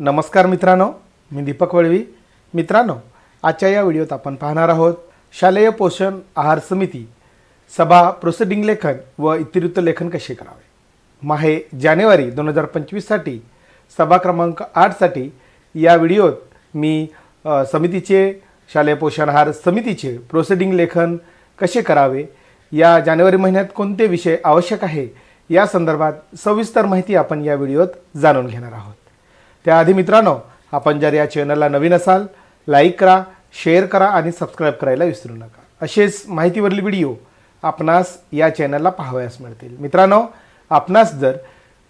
नमस्कार मित्रांनो मी दीपक वळवी. मित्रांनो आजच्या या व्हिडिओत आपण पाहणार आहोत शालेय पोषण आहार समिती सभा प्रोसिडिंग लेखन व इतिवृत्त लेखन कसे करावे? माहे जानेवारी दोन हजार पंचवीससाठी सभा क्रमांक आठसाठी या व्हिडिओत मी समितीचे शालेय पोषण आहार समितीचे प्रोसिडिंग लेखन कसे करावे? या जानेवारी महिन्यात कोणते विषय आवश्यक आहे? या संदर्भात सविस्तर माहिती आपण या व्हिडिओत जाणून घेणार आहोत. त्याआधी मित्रांनो आपण जर या चॅनलला नवीन असाल लाईक करा शेअर करा आणि सबस्क्राईब करायला विसरू नका. असेच माहितीवरील व्हिडिओ आपणास या चॅनलला पाहावयास मिळतील. मित्रांनो आपणास जर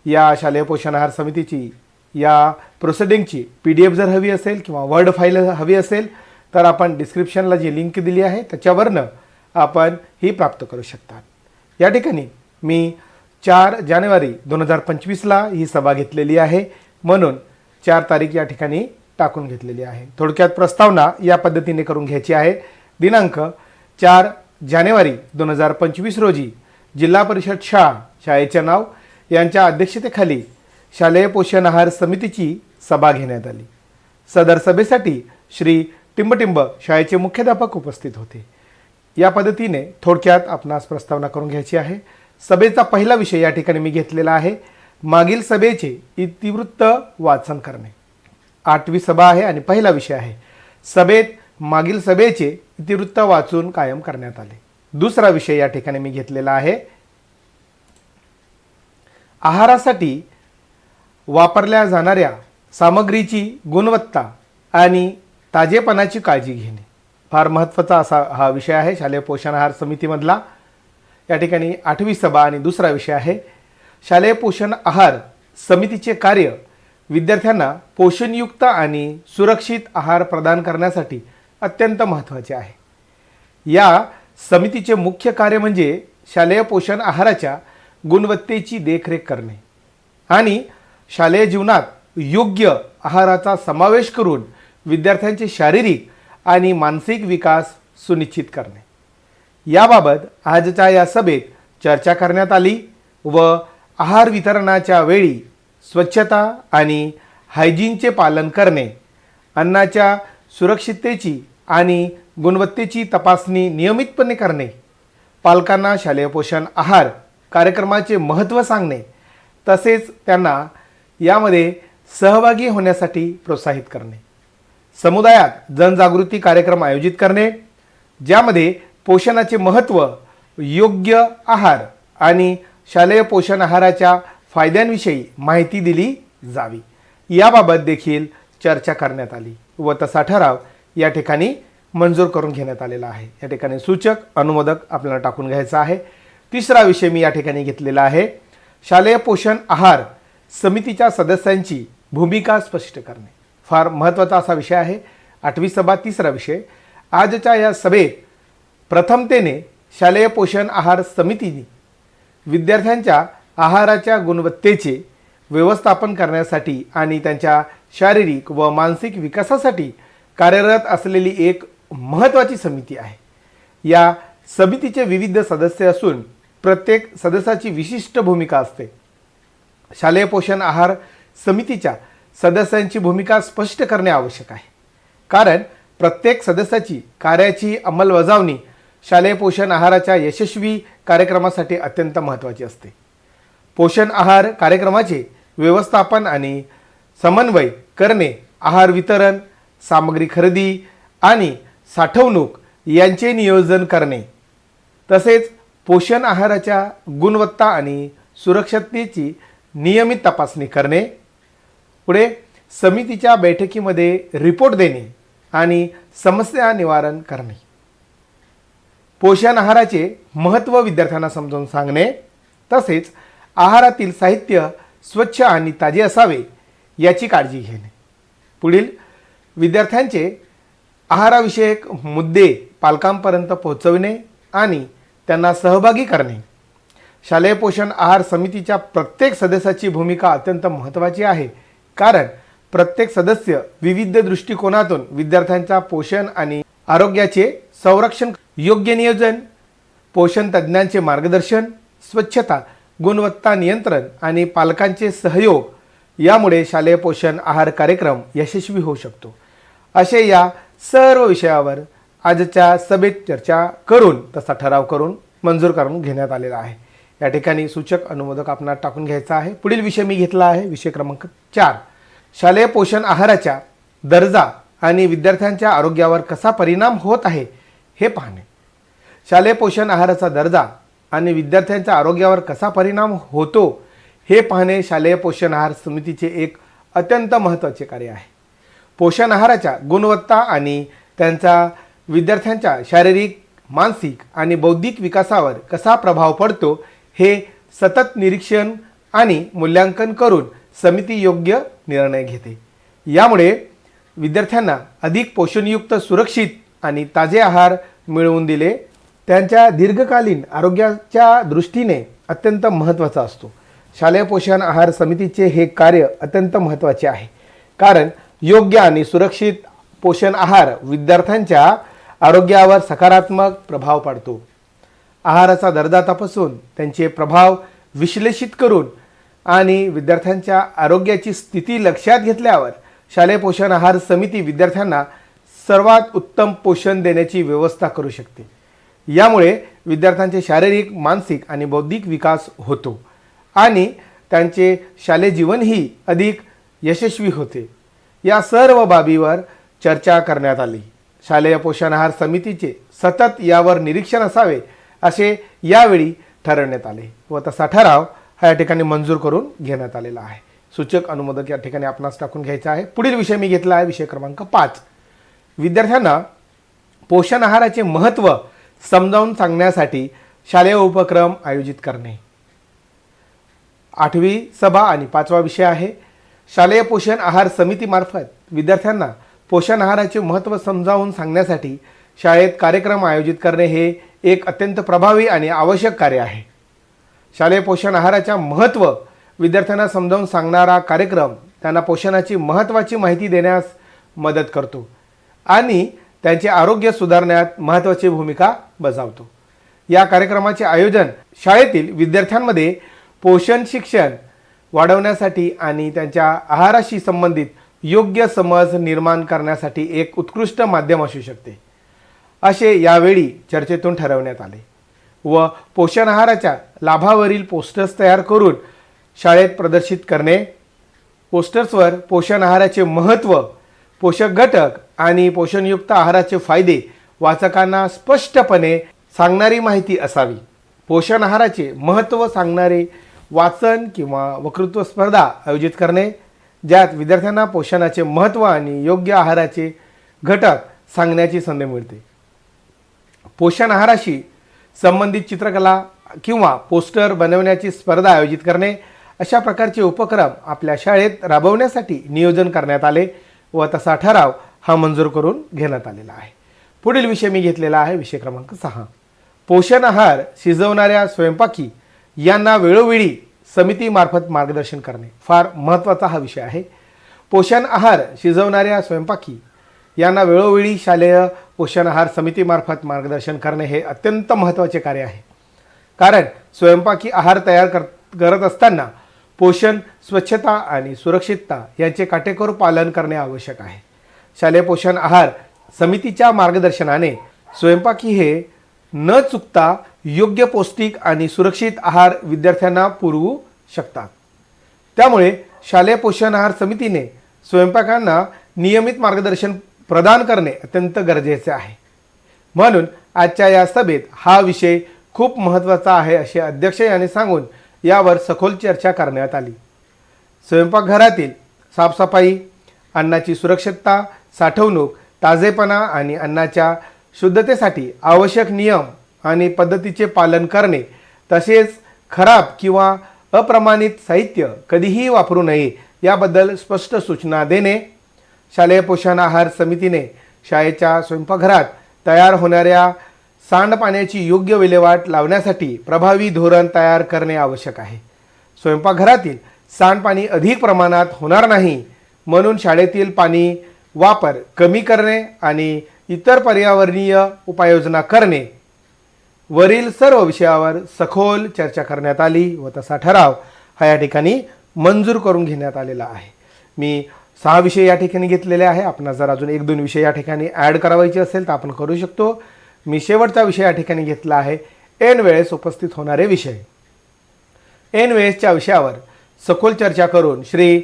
या शालेय पोषण आहार समितीची या प्रोसिडिंगची पी डी एफ जर हवी असेल किंवा वर्ड फाईल हवी असेल तर आपण डिस्क्रिप्शनला जी लिंक दिली आहे त्याच्यावरनं आपण ही प्राप्त करू शकतात या ठिकाणी मी चार जानेवारी दोन हजार पंचवीसला ही सभा घेतलेली आहे. म्हणून चार तारीख या ठिकाणी टाकून घेतलेली आहे. थोडक्यात प्रस्तावना या पद्धतीने करून घ्यायची आहे. दिनांक चार जानेवारी दोन हजार पंचवीस रोजी जिल्हा परिषद शाळा शाळेचे नाव यांच्या अध्यक्षतेखाली शालेय पोषण आहार समितीची सभा घेण्यात आली. सदर सभेसाठी श्री टिंबटिंब शाळेचे मुख्याध्यापक उपस्थित होते. या पद्धतीने थोडक्यात आपणास प्रस्तावना करून घ्यायची आहे. सभेचा पहिला विषय या ठिकाणी मी घेतलेला आहे. मागील सभेचे इतिवृत्त वाचन करणे. आठवी सभा आहे आणि पहिला विषय आहे. सभेत मागील सभेचे इतिवृत्त वाचून कायम करण्यात आले. दुसरा विषय या ठिकाणी मी घेतलेला आहे. आहारासाठी वापरल्या जाणाऱ्या सामग्रीची गुणवत्ता आणि ताजेपणाची काळजी घेणे. फार महत्त्वाचा असा हा विषय आहे. शालेय पोषण आहार समितीमधला. या ठिकाणी आठवी सभा आणि दुसरा विषय आहे. शालेय पोषण आहार समितीचे कार्य विद्यार्थ्यांना पोषणयुक्त आणि सुरक्षित आहार प्रदान करण्यासाठी अत्यंत महत्त्वाचे आहे. या समितीचे मुख्य कार्य म्हणजे शालेय पोषण आहाराच्या गुणवत्तेची देखरेख करणे आणि शालेय जीवनात योग्य आहाराचा समावेश करून विद्यार्थ्यांचे शारीरिक आणि मानसिक विकास सुनिश्चित करणे. याबाबत आजच्या या सभेत चर्चा करण्यात आली व आहार वितरणाच्या वेळी स्वच्छता आणि हायजीनचे पालन करणे अन्नाच्या सुरक्षिततेची आणि गुणवत्तेची तपासणी नियमितपणे करणे पालकांना शालेय पोषण आहार कार्यक्रमाचे महत्त्व सांगणे तसेच त्यांना यामध्ये सहभागी होण्यासाठी प्रोत्साहित करणे. समुदायात जनजागृती कार्यक्रम आयोजित करणे ज्यामध्ये पोषणाचे महत्त्व योग्य आहार आणि शालेय पोषण आहाराच्या फायद्यांविषयी माहिती दिली जावी. याबाबत देखील चर्चा करण्यात आली व तसा ठराव या ठिकाणी मंजूर करून घेण्यात आलेला आहे. या ठिकाणी सूचक अनुमोदक आपल्याला टाकून घ्यायचा आहे. तिसरा विषय मी या ठिकाणी घेतलेला आहे. शालेय पोषण आहार समितीच्या सदस्यांची भूमिका स्पष्ट करणे. फार महत्त्वाचा असा विषय आहे. आठवी सभा तिसरा विषय. आजच्या या सभेत प्रथमतेने शालेय पोषण आहार समितीने विद्यार्थ्यांच्या आहाराच्या गुणवत्तेचे व्यवस्थापन करण्यासाठी आणि त्यांच्या शारीरिक व मानसिक विकासासाठी कार्यरत असलेली एक महत्त्वाची समिती आहे. या समितीचे विविध सदस्य असून प्रत्येक सदस्याची विशिष्ट भूमिका असते. शालेय पोषण आहार समितीच्या सदस्यांची भूमिका स्पष्ट करणे आवश्यक आहे. कारण प्रत्येक सदस्याची कार्याची अंमलबजावणी शालेय पोषण आहाराच्या यशस्वी कार्यक्रमासाठी अत्यंत महत्त्वाची असते. पोषण आहार कार्यक्रमाचे व्यवस्थापन आणि समन्वय करणे आहार वितरण सामग्री खरेदी आणि साठवणूक यांचे नियोजन करणे तसेच पोषण आहाराच्या गुणवत्ता आणि सुरक्षिततेची नियमित तपासणी करणे पुढे समितीच्या बैठकीमध्ये रिपोर्ट देणे आणि समस्या निवारण करणे. पोषण आहाराचे महत्त्व विद्यार्थ्यांना समजावून सांगणे तसेच आहारातील साहित्य स्वच्छ आणि ताजे असावे याची काळजी घेणे. पुढील विद्यार्थ्यांचे आहाराविषयक मुद्दे पालकांपर्यंत पोहोचविणे आणि त्यांना सहभागी करणे. शालेय पोषण आहार समितीच्या प्रत्येक सदस्याची भूमिका अत्यंत महत्त्वाची आहे कारण प्रत्येक सदस्य विविध दृष्टिकोनातून विद्यार्थ्यांच्या पोषण आणि आरोग्याचे संरक्षण योग्य नियोजन पोषण तज्ज्ञांचे मार्गदर्शन स्वच्छता गुणवत्ता नियंत्रण आणि पालकांचे सहयोग यामुळे शालेय पोषण आहार कार्यक्रम यशस्वी होऊ शकतो. असे या सर्व विषयावर आजच्या सभेत चर्चा करून तसा ठराव करून मंजूर करून घेण्यात आलेला आहे. या ठिकाणी सूचक अनुमोदक आपणास टाकून घ्यायचा आहे. पुढील विषय मी घेतला आहे. विषय क्रमांक चार. शालेय पोषण आहाराच्या दर्जा आणि विद्यार्थ्यांच्या आरोग्यावर कसा परिणाम होत आहे? हे पाहणे. शालेय पोषण आहाराचा दर्जा आणि विद्यार्थ्यांच्या आरोग्यावर कसा परिणाम होतो हे पाहणे शालेय पोषण आहार समितीचे एक अत्यंत महत्त्वाचे कार्य आहे. पोषण आहाराच्या गुणवत्ता आणि त्यांचा विद्यार्थ्यांच्या शारीरिक मानसिक आणि बौद्धिक विकासावर कसा प्रभाव पडतो हे सतत निरीक्षण आणि मूल्यांकन करून समिती योग्य निर्णय घेते. यामुळे विद्यार्थ्यांना अधिक पोषणयुक्त सुरक्षित आणि ताजे आहार मिळवून दिले. त्यांच्या दीर्घकालीन आरोग्याच्या दृष्टीने अत्यंत महत्त्वाचा असतो. शालेय पोषण आहार समितीचे हे कार्य अत्यंत महत्त्वाचे आहे. कारण योग्य आणि सुरक्षित पोषण आहार विद्यार्थ्यांच्या आरोग्यावर सकारात्मक प्रभाव पाडतो. आहाराचा दर्जा तपासून त्यांचे प्रभाव विश्लेषित करून आणि विद्यार्थ्यांच्या आरोग्याची स्थिती लक्षात घेतल्यावर शालेय पोषण आहार समिती विद्यार्थ्यांना सर्वात उत्तम पोषण देण्याची व्यवस्था करू शकते. यामुळे विद्यार्थ्यांचे शारीरिक मानसिक आणि बौद्धिक विकास होतो आणि त्यांचे शालेय जीवनही अधिक यशस्वी होते. या सर्व बाबीवर चर्चा करण्यात आली. शालेय पोषण आहार समितीचे सतत यावर निरीक्षण असावे असे यावेळी ठरवण्यात आले व तसा ठराव हा या ठिकाणी मंजूर करून घेण्यात आलेला आहे. सूचक अनुमोदक या ठिकाणी आपणास टाकून घ्यायचा आहे. पुढील विषय मी घेतला आहे. विषय क्रमांक पाच. विद्यार्थ्यांना पोषण आहाराचे महत्त्व समजावून सांगण्यासाठी शालेय उपक्रम आयोजित करणे. आठवी सभा आणि पाचवा विषय आहे शालेय पोषण आहार समितीमार्फत विद्यार्थ्यांना पोषण आहाराचे महत्त्व समजावून सांगण्यासाठी शाळेत कार्यक्रम आयोजित करणे हे एक अत्यंत प्रभावी आणि आवश्यक कार्य आहे. शालेय पोषण आहाराच्या महत्त्व विद्यार्थ्यांना समजावून सांगणारा कार्यक्रम त्यांना पोषणाची महत्त्वाची माहिती देण्यास मदत करतो. आणि त्यांचे आरोग्य सुधारण्यात महत्त्वाची भूमिका बजावतो. या कार्यक्रमाचे आयोजन शाळेतील विद्यार्थ्यांमध्ये पोषण शिक्षण वाढवण्यासाठी आणि त्यांच्या आहाराशी संबंधित योग्य समज निर्माण करण्यासाठी एक उत्कृष्ट माध्यम असू शकते. असे यावेळी चर्चेतून ठरवण्यात आले व पोषण आहाराच्या लाभावरील पोस्टर्स तयार करून शाळेत प्रदर्शित करणे. पोस्टर्सवर पोषण आहाराचे महत्त्व पोषक घटक आणि पोषणयुक्त आहाराचे फायदे वाचकांना स्पष्टपणे सांगणारी माहिती असावी. पोषण आहाराचे महत्त्व सांगणारे वाचन किंवा वक्तृत्व स्पर्धा आयोजित करणे ज्यात विद्यार्थ्यांना पोषणाचे महत्त्व आणि योग्य आहाराचे घटक सांगण्याची संधी मिळते. पोषण आहाराशी संबंधित चित्रकला किंवा पोस्टर बनवण्याची स्पर्धा आयोजित करणे अशा प्रकारचे उपक्रम आपल्या शाळेत राबवण्यासाठी नियोजन करण्यात आले. व तसा ठराव हा मंजूर करून घेण्यात आलेला आहे. पुढील विषय मी घेतलेला आहे विषय क्रमांक सहा. पोषण आहार शिजवणाऱ्या स्वयंपाकी यांना वेळोवेळी समितीमार्फत मार्गदर्शन करणे फार महत्त्वाचा हा विषय आहे. पोषण आहार शिजवणाऱ्या स्वयंपाकी यांना वेळोवेळी शालेय पोषण आहार समितीमार्फत मार्गदर्शन करणे हे अत्यंत महत्त्वाचे कार्य आहे. कारण स्वयंपाकी आहार तयार कर करत असताना पोषण स्वच्छता आणि सुरक्षितता यांचे काटेकोर पालन करणे आवश्यक आहे. शालेय पोषण आहार समितीच्या मार्गदर्शनाने स्वयंपाकी हे न चुकता योग्य पौष्टिक आणि सुरक्षित आहार विद्यार्थ्यांना पुरवू शकतात. त्यामुळे शालेय पोषण आहार समितीने स्वयंपाकांना नियमित मार्गदर्शन प्रदान करणे अत्यंत गरजेचे आहे. म्हणून आजच्या या सभेत हा विषय खूप महत्त्वाचा आहे असे अध्यक्ष यांनी सांगून यावर सखोल चर्चा करण्यात आली. स्वयंपाकघरातील साफसफाई अन्नाची सुरक्षितता साठवणूक ताजेपणा आणि अन्नाच्या शुद्धतेसाठी आवश्यक नियम आणि पद्धतीचे पालन करणे तसेच खराब किंवा अप्रमाणित साहित्य कधीही वापरू नये याबद्दल स्पष्ट सूचना देणे शालेय पोषण आहार समितीने शाळेच्या स्वयंपाकघरात तयार होणाऱ्या सांडपाण्याची योग्य विल्हेवाट लावण्यासाठी प्रभावी धोरण तयार करणे आवश्यक आहे. स्वयंपाकघरातील सांडपाणी अधिक प्रमाणात होणार नाही म्हणून शाळेतील पाणी वापर कमी करणे आणि इतर पर्यावरणीय उपाययोजना करणे. वरील सर्व विषयावर सखोल चर्चा करण्यात आली व तसा ठराव हा या ठिकाणी मंजूर करून घेण्यात आलेला आहे. मी सहा विषय या ठिकाणी घेतलेले आहे. आपण जर अजून एक दोन विषय या ठिकाणी ॲड करावायचे असेल तर आपण करू शकतो. मी शेवटचा विषय या ठिकाणी घेतला आहे. ऐन वेळेस उपस्थित होणारे विषय. ऐन वेळेसच्या विषयावर सखोल चर्चा करून श्री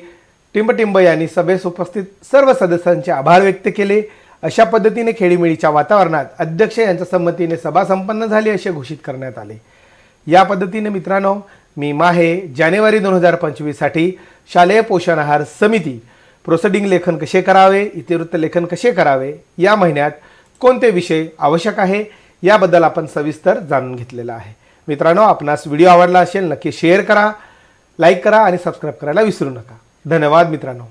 टिंबटिंब यांनी सभेस उपस्थित सर्व सदस्यांचे आभार व्यक्त केले. अशा पद्धतीने खेळीमेळीच्या वातावरणात अध्यक्ष यांच्या संमतीने सभा संपन्न झाली असे घोषित करण्यात आले. या पद्धतीने मित्रांनो मी माहे जानेवारी दोन हजार पंचवीससाठी शालेय पोषण आहार समिती. प्रोसिडिंग लेखन कसे करावे इतिवृत्त लेखन कसे करावे या महिन्यात कोणते विषय आवश्यक आहे याबद्दल आपण सविस्तर जाणून घेतलेलं आहे. मित्रांनो आपणास व्हिडिओ आवडला असेल नक्की शेअर करा लाईक करा आणि सबस्क्राईब करायला विसरू नका. धन्यवाद मित्रांनो.